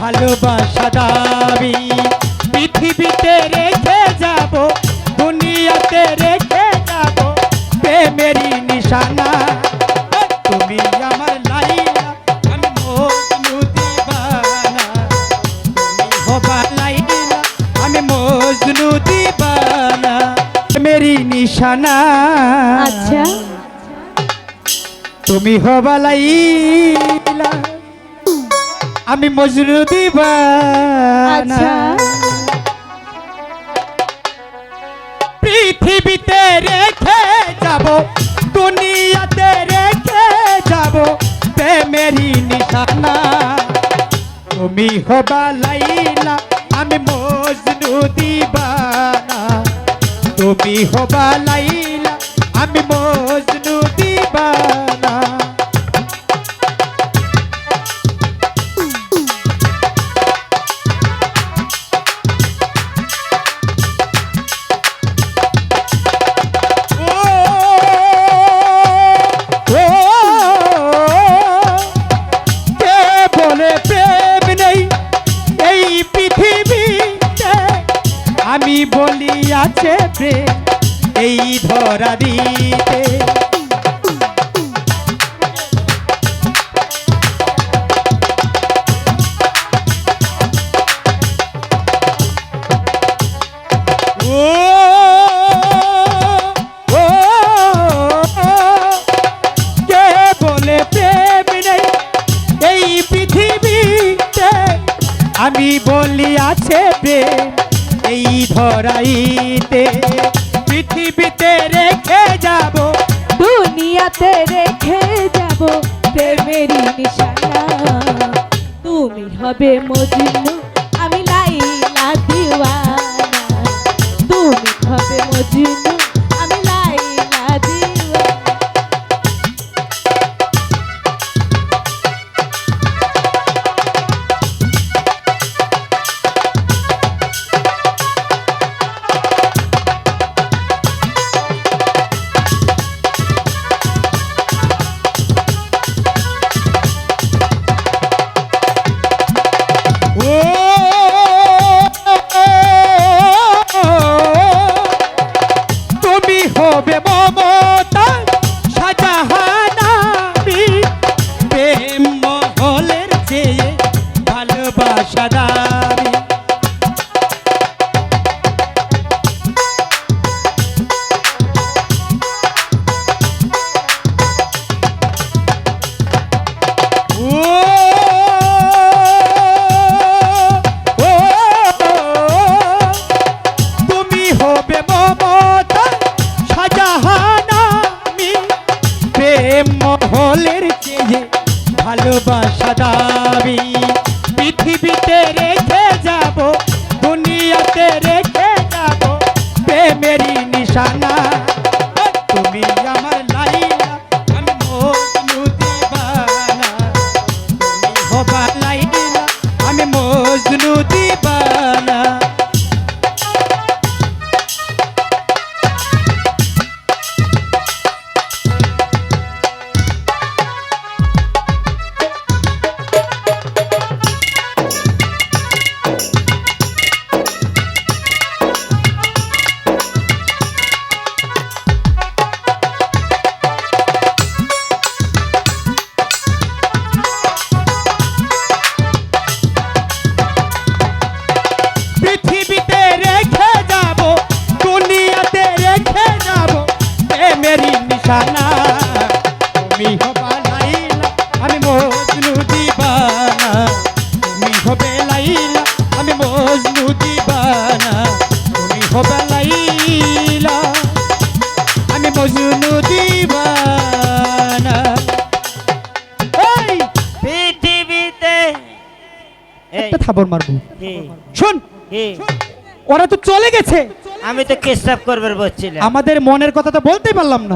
ভালোবাসা দাবি। পৃথিবীতে রেখে যাব, দুনিয়াতে রেখে যাব প্রেমেরই নিশানা। তুমি আমার লাইলা, আমি মজনু দিবানা। তুমি হবা লাইলা, আমি নিশানা। আচ্ছা। তুমি হবা লাইলা। আমি মজনু দিবানা আচ্ছা। পৃথিবীতে রেখে যাব দুনিয়াতে রেখে যাব প্রেমেরই নিশানা। তুমি হবা লাইলা আমি মজনু দিবানা তুমি হবা আছে প্রেম এই ধরা দিতে। আমি বলি আছে প্রেম এই ধরাইতে পৃথিবীতে রেখে যাব দুনিয়াতে রেখে যাব প্রেমেরই নিশানা। তুমি হবে মজনু মহলের চেয়ে ভালোবাসা দাবি। পৃথিবীতে রেখে যাব দুনিয়াতে রেখে যাব প্রেমেরই নিশানা। একটা থাপড় মারবো। শুন। শোন ওরা তো চলে গেছে। আমি তো কেসাব করবার বলছিলাম। আমাদের মনের কথা তো বলতেই পারলাম না।